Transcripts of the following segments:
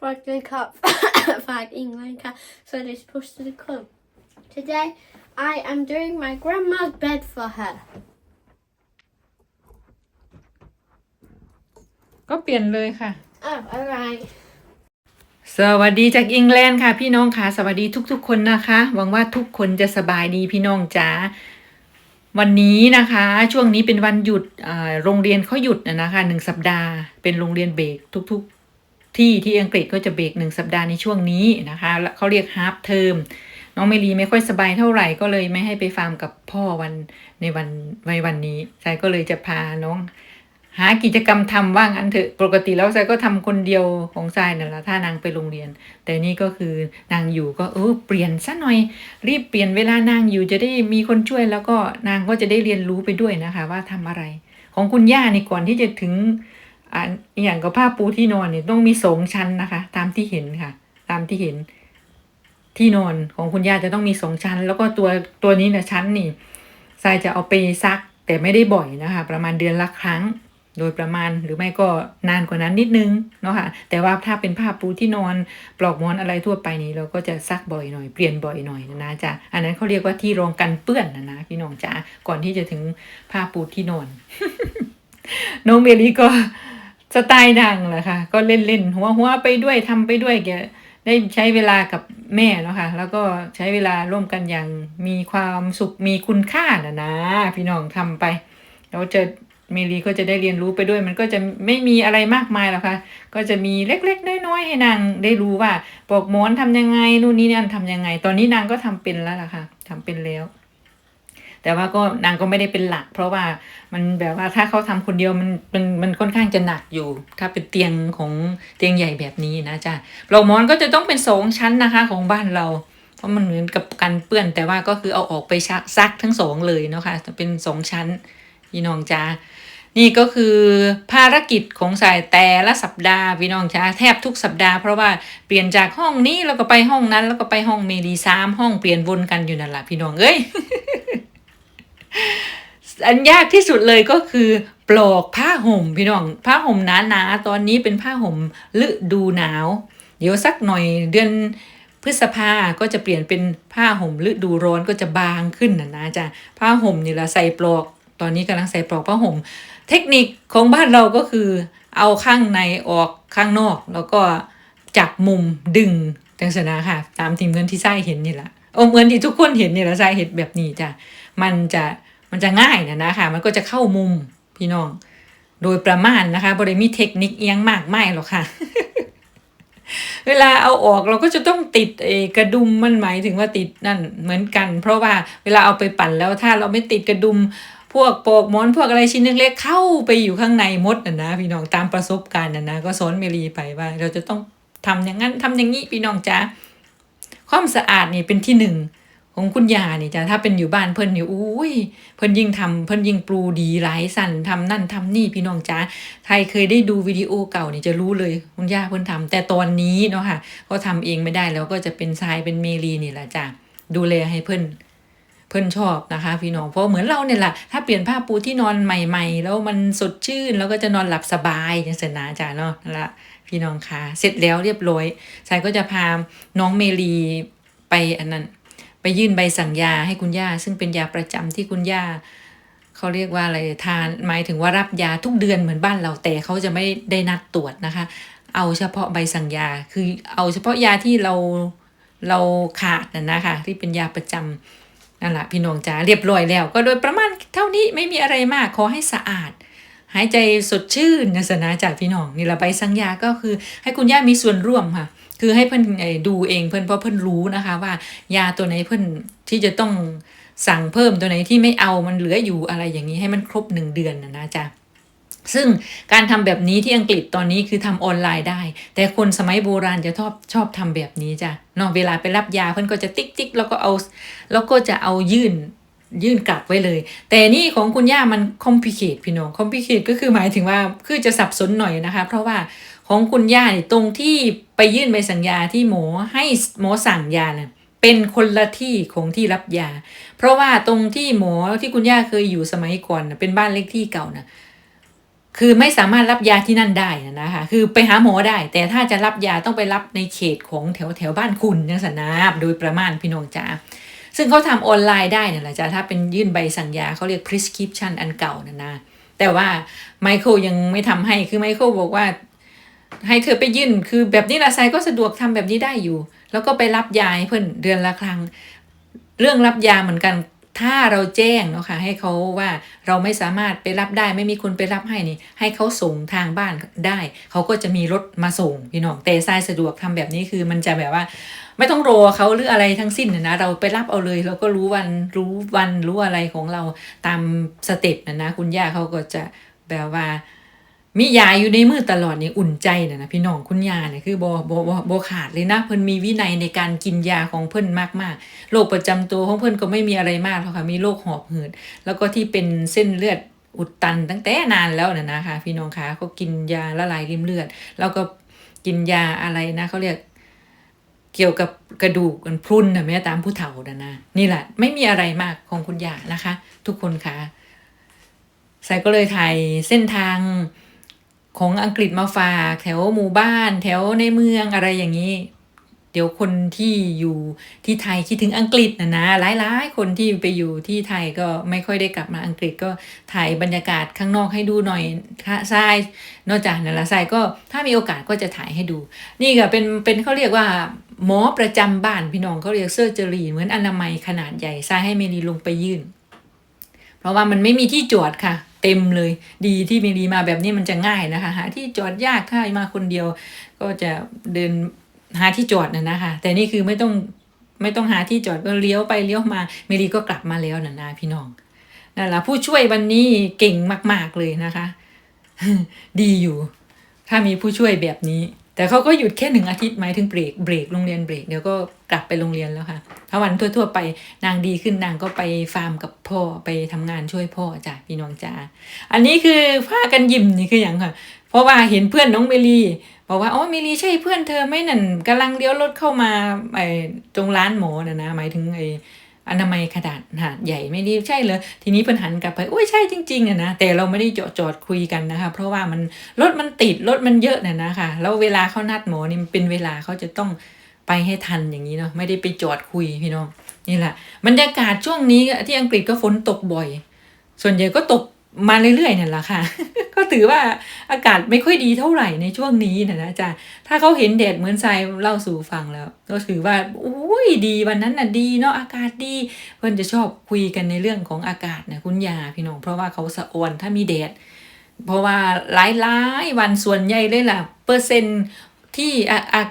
verkligen katt för England katt så det är supposed to come. Today I am doing my grandma's bed for her. ก็เปลี่ยนเลยค่ะ Oh, alright. สวัสดีจากอังกฤษค่ะ พี่น้องค่ะ สวัสดีทุกๆ คนนะคะ หวังว่าทุกคนจะสบายดีพี่น้องจ๋าวันนี้นะคะ ช่วงนี้เป็นวันหยุดอ่าโรงเรียนเขาหยุดนะนะคะหนึ่งสัปดาห์ เป็นโรงเรียนเบรกทุกๆ ที่ที่อังกฤษก็จะเบรกหนึ่งสัปดาห์ในช่วงนี้นะคะเขาเรียกฮาร์ปเทอมน้องเมลีไม่ค่อยสบายเท่าไหร่ก็เลยไม่ให้ไปฟาร์มกับพ่อวันในวันในวันนี้ใช่ก็เลยจะพาน้องหากิจกรรมทำว่างอันเถอะปกติแล้วทรายก็ทำคนเดียวของทรายนั่นแหละถ้านางไปโรงเรียน แต่นี่ก็คือนางอยู่ก็เออเปลี่ยนซะหน่อย รีบเปลี่ยนเวลานางอยู่จะได้มีคนช่วยแล้วก็นางก็จะได้เรียนรู้ไปด้วยนะคะว่าทำอะไร ของคุณย่านี่ก่อนที่จะถึง อ่าอย่างกับผ้าปูที่นอนเนี่ยต้องมีสองชั้นนะคะ ตามที่เห็นค่ะ ตามที่เห็น ที่นอนของคุณย่าจะต้องมีสองชั้น แล้วก็ตัวตัวนี้เนะชั้นนี่ทรายจะเอาไปซัก แต่ไม่ได้บ่อยนะคะ ประมาณเดือนละครั้ง โดยประมาณหรือไม่ก็นานกว่านั้นนิดนึงเนาะค่ะ แต่ว่าถ้าเป็นผ้าปูที่นอนปลอกมอนอะไรทั่วไปนี้เราก็จะซักบ่อยหน่อยเปลี่ยนบ่อยหน่อยนะจ๊ะอันนั้นเขาเรียกว่าที่รองกันเปื้อนนะนะพี่น้องจ๋าก่อนที่จะถึงผ้าปูที่นอนน้องเมลีก็ สไตล์ดังแหละค่ะ ก็เล่นเล่นหัวหัวไปด้วยทำไปด้วยแกได้ใช้เวลากับแม่เนาะค่ะ แล้วก็ใช้เวลาร่วมกันอย่างมีความสุขมีคุณค่านะนะ พี่น้องทำไปเราจะเมลีก็จะได้เรียนรู้ไปด้วย มันก็จะไม่มีอะไรมากมายหรอกค่ะ ก็จะมีเล็กๆน้อยๆให้นางได้รู้ว่าปอกหมอนทำยังไงนู่นนี่นั่นทำยังไง ตอนนี้นางก็ทำเป็นแล้วล่ะค่ะทำเป็นแล้ว แต่ว่าก็นางก็ไม่ได้เป็นหลัก เพราะว่ามันแบบว่าถ้าเขาทำคนเดียวมันมันมันค่อนข้างจะหนักอยู่ ถ้าเป็นเตียงของเตียงใหญ่แบบนี้นะจ๊ะปลอกหมอนก็จะต้องเป็นสองชั้นนะคะของบ้านเราเพราะมันเหมือนกับกันเปื้อนแต่ว่าก็คือเอาออกไปซักทั้งสองเลยเนาะคะจะเป็นสองชั้นพี่น้องจ้านี่ก็คือภารกิจของสายแต่ละสัปดาห์พี่น้องจ้าแทบทุกสัปดาห์เพราะว่าเปลี่ยนจากห้องนี้แล้วก็ไปห้องนั้นแล้วก็ไปห้องเมรีสามห้องเปลี่ยนวนกันอยู่นั่นแหละพี่น้องเอ้ย อันยากที่สุดเลยก็คือปลอกผ้าห่มพี่น้องผ้าห่มหนาๆตอนนี้เป็นผ้าห่มฤดูหนาว เดี๋ยวสักหน่อยเดือนพฤษภาก็จะเปลี่ยนเป็นผ้าห่มฤดูร้อนก็จะบางขึ้นนะนะจ๊ะผ้าห่มนี่ละใส่ปลอก ตอนนี้กำลังใส่ปลอกผ้าห่ม เทคนิคของบ้านเราก็คือเอาข้างในออกข้างนอก แล้วก็จับมุมดึงจังสนะค่ะ ตามทีมเงินที่ไส้เห็นนี่แหละโอ้เหมือนที่ทุกคนเห็นนี่แหละไส้เห็นแบบนี้จ้ะมันจะ มันจะง่ายนะนะคะ มันก็จะเข้ามุมพี่น้อง โดยประมาณนะคะบริมีเทคนิคเอียงมากไม่หรอกค่ะ เวลาเอาออกเราก็จะต้องติดเอกระดุมมันหมายถึงว่าติดนั่นเหมือนกัน เพราะว่าเวลาเอาไปปั่นแล้วถ้าเราไม่ติดกระดุมพวกโปกมอนพวกอะไรชิ้นเล็กๆเข้าไปอยู่ข้างในมดนะนะพี่น้องตามประสบการณ์นะนะก็สอนเมลีไปว่า เราจะต้องทำอย่างนั้นทำอย่างนี้พี่น้องจ้าความสะอาดนี่เป็นที่หนึ่ง ของคุณยานี่จ้ะถ้าเป็นอยู่บ้านเพิ่นนี่อุ้ยเพิ่นยิ่งทำเพิ่นยิ่งปรูดีหลายสั่นทำนั่นทำนี่พี่น้องจ้าใครเคยได้ดูวิดีโอเก่านี่จะรู้เลยคุณย่าเพิ่นทำแต่ตอนนี้เนาะค่ะก็ทำเองไม่ได้แล้วก็จะเป็นทรายเป็นเมลีนี่แหละจ้ะดูแลให้เพิ่นเพื่อนชอบนะคะพี่น้องเพราะเหมือนเราเนี่ยแหละถ้าเปลี่ยนผ้าปูที่นอนใหม่ ๆ แล้วมันสดชื่นแล้วก็จะนอนหลับสบายอย่างเสนาจ้าเนาะนั่นละพี่น้องคะเสร็จแล้วเรียบร้อยชายก็จะพาน้องเมลีไปอันนั้น ยื่นใบสั่งยาให้คุณย่า ซึ่งเป็นยาประจำที่คุณย่าเขาเรียกว่าอะไรทานหมายถึงว่ารับยาทุกเดือนเหมือนบ้านเราแต่เขาจะไม่ได้นัดตรวจนะคะ เอาเฉพาะใบสั่งยาคือเอาเฉพาะยาที่เราเราขาดนะนะคะที่เป็นยาประจำนั่นแหละพี่น้องจ๋าเรียบร้อยแล้ว ก็โดยประมาณเท่านี้ไม่มีอะไรมากขอให้สะอาด หายใจสดชื่นนะสนะจากพี่น้องนี่ละใบสังยาก็คือให้คุณย่ามีส่วนร่วมค่ะ คือให้เพื่อนดูเองเพื่อนเพราะเพื่อนรู้นะคะ ว่ายาตัวไหนเพื่อนที่จะต้องสั่งเพิ่มตัวไหนที่ไม่เอามันเหลืออยู่อะไรอย่างนี้ให้มันครบหนึ่งเดือนนะนะจ๊ะซึ่งการทำแบบนี้ที่อังกฤษตอนนี้คือทำออนไลน์ได้ แต่คนสมัยโบราณจะชอบชอบทำแบบนี้จ้ะเนาะเวลาไปรับยาเพื่อนก็จะติ๊กติ๊กแล้วก็เอาแล้วก็จะเอายื่นยื่นกลับไว้เลย แต่นี่ของคุณย่ามันคอมพิเคทพี่น้องคอมพิเคทก็คือหมายถึงว่าคือจะสับสนหน่อยนะคะ เพราะว่า ของคุณย่าเนี่ยตรงที่ไปยื่นใบสั่งยาที่หมอให้หมอสั่งยาน่ะเป็นคนละที่ของที่รับยา เพราะว่าตรงที่หมอที่คุณย่าเคยอยู่สมัยก่อนนะเป็นบ้านเลขที่เก่านะคือไม่สามารถรับยาที่นั่นได้นะคะคือไปหาหมอได้ แต่ถ้าจะรับยาต้องไปรับในเขตของแถวแถวบ้านคุณยังสนาบโดยประมาณพี่น้องจ๋าซึ่งเขาทำออนไลน์ได้นี่แหละจ้ะถ้าเป็นยื่นใบสั่งยาเขาเรียก prescription อันเก่านะนะแต่ว่าไมเคิลยังไม่ทำให้คือไมเคิลบอกว่า ให้เธอไปยื่นคือแบบนี้ละไซก็สะดวกทำแบบนี้ได้อยู่ แล้วก็ไปรับยาให้เพื่อนเดือนละครั้ง เรื่องรับยาเหมือนกัน ถ้าเราแจ้งเนาะค่ะให้เขาว่าเราไม่สามารถไปรับได้ไม่มีคนไปรับให้นี่ ให้เขาส่งทางบ้านได้ เขาก็จะมีรถมาส่งพี่น้องแต่ทรายสะดวกทำแบบนี้คือมันจะแบบว่า ไม่ต้องรอเขาหรืออะไรทั้งสิ้นนะเราไปรับเอาเลย เราก็รู้วันรู้วันรู้อะไรของเราตามสเต็ปนะนะคุณย่าเขาก็จะแบบว่า มียาอยู่ในมือตลอดนี่อุ่นใจนะนะพี่น้องคุณยาเนี่ยคือบ่บ่บ่บ่ขาดเลยนะเพิ่นมีวินัยในการกินยาของเพิ่นมากๆโรคประจำตัวของเพิ่นก็ไม่มีอะไรมากหรอกค่ะมีโรคหอบหืดแล้วก็ที่เป็นเส้นเลือดอุดตันตั้งแต่นานแล้วนะนะคะ พี่น้องคะเขากินยาละลายริมเลือด แล้วก็กินยาอะไรนะเขาเรียกเกี่ยวกับกระดูกมันพรุนนะแม่ตามผู้เฒ่านะนะนี่แหละไม่มีอะไรมากของคุณยานะคะ ทุกคนคะใสายก็เลยถ่ายเส้นทาง ของอังกฤษมาฝากแถวหมู่บ้าน แถวในเมืองอะไรอย่างนี้ เดี๋ยวคนที่อยู่ที่ไทยคิดถึงอังกฤษนะนะหลายๆ คนที่ไปอยู่ที่ไทยก็ไม่ค่อยได้กลับมาอังกฤษก็ถ่ายบรรยากาศข้างนอกให้ดูหน่อยทรายนอกจากนั้นละทรายก็ถ้ามีโอกาสก็จะถ่ายให้ดู นี่ก็เป็นเป็นเขาเรียกว่าหมอประจำบ้านพี่น้องเขาเรียกเซอร์เจอรีเหมือนอนามัยขนาดใหญ่ทรายให้เมลีลงไปยื่น เพราะว่ามันไม่มีที่จอดค่ะ เต็มเลย ดีที่มีดีมาแบบนี้มันจะง่ายนะคะหาที่จอดยากค่ะมาคนเดียว ก็จะเดินหาที่จอดนะนะคะแต่นี่คือไม่ต้องไม่ต้องหาที่จอดก็เลี้ยวไปเลี้ยวมาเมลีก็กลับมาแล้วนะนะพี่น้องนั่นแหละผู้ช่วยวันนี้เก่งมาก ๆเลยนะคะ ดีอยู่ ถ้ามีผู้ช่วยแบบนี้ แต่เขาก็หยุดแค่หนึ่งอาทิตย์หมายถึงเบรกเบรกโรงเรียนเบรกเดี๋ยวก็กลับไปโรงเรียนแล้วค่ะถ้าวันทั่ว ๆ ไปนางดีขึ้นนางก็ไปฟาร์มกับพ่อไปทำงานช่วยพ่อจ้ะพี่น้องจ้าอันนี้คือพากันยิ้มนี่คืออย่างค่ะ เพราะว่าเห็นเพื่อนน้องเมลีบอกว่าอ๋อเมลีใช่เพื่อนเธอไหม่นั่นกำลังเลี้ยวรถเข้ามาไอ้ตรงร้านหมอนะนะหมายถึงไอ้ อนามัยขนาดหาดใหญ่ไม่รีบใช่เลยทีนี้เพิ่นหันกลับไปโอ้ยใช่จริงๆอะนะแต่เราไม่ได้จอดจอดคุยกันนะคะ เพราะว่ามันรถมันติดรถมันเยอะน่ะนะคะแล้วเวลาเขานัดหมอนี่เป็นเวลาเขาจะต้องไปให้ทันอย่างนี้เนาะไม่ได้ไปจอดคุยพี่น้องนี่แหละบรรยากาศช่วงนี้ที่อังกฤษก็ฝนตกบ่อย ส่วนใหญ่ก็ตกมาเรื่อยๆเนั่นแหละค่ะ ก็ถือว่าอากาศไม่ค่อยดีเท่าไหร่ในช่วงนี้นะนะจ๊ะถ้าเขาเห็นแดดเหมือนทรายเล่าสู่ฟังแล้ว ก็ถือว่าอุ้ ยดีวันนั้นน่ะดีเนาะอากาศดี เพื่อนจะชอบคุยกันในเรื่องของอากาศนะคุณยาพี่น้องเพราะว่าเขาสะออนถ้ามีแดดเพราะว่าหลายหลายวันส่วนใหญ่เลยล่ะเปอร์เซ็นต์ที่อาอา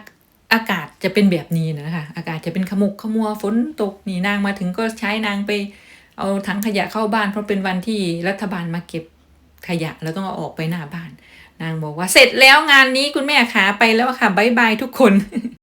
อากาศจะเป็นแบบนี้นะคะอากาศจะเป็นขมุกขมัวฝนตกนี่นางมาถึงก็ใช้นางไปเอาถังขยะเข้าบ้าน เพราะเป็นวันที่รัฐบาลมาเก็บขยะแล้วต้องเอาออกไปหน้าบ้าน นางบอกว่าเสร็จแล้วงานนี้คุณแม่ขาไปแล้วค่ะบายบายทุกคน